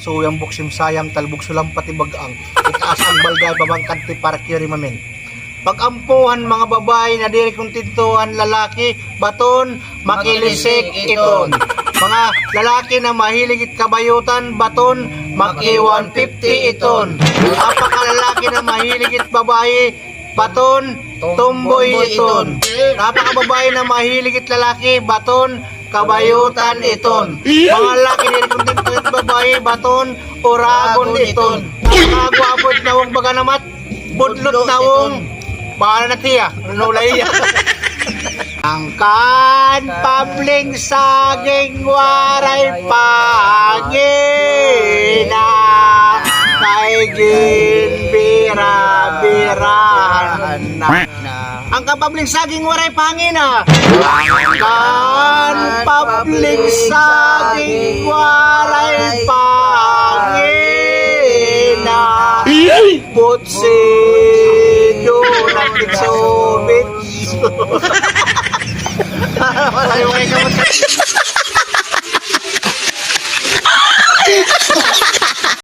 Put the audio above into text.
suyang buksim sayam talbog sulam pati bagang itaas ang balgay pabangkan ti para kiri mamin Pagampuhan mga babae na diri kong tintuhan lalaki, baton, makilisik iton. Mga lalaki na mahilig it kabayutan, baton, maki 150 iton. Napakalalaki na mahilig it babae, baton, tumboy iton. Napakababae na mahilig it lalaki, baton, kabayutan iton. Mga lalaki na baton, uragon iton. Mga gwapot na wong baga namat, budlot na wong Bahala na tiya, nulay. Angkan pabling saging waray pangina. Kay ginbira-birahan na. Ang kapabling saging waray pangina. Angkan pabling saging kotse doon ang kitsobit. Wala yung may kamot.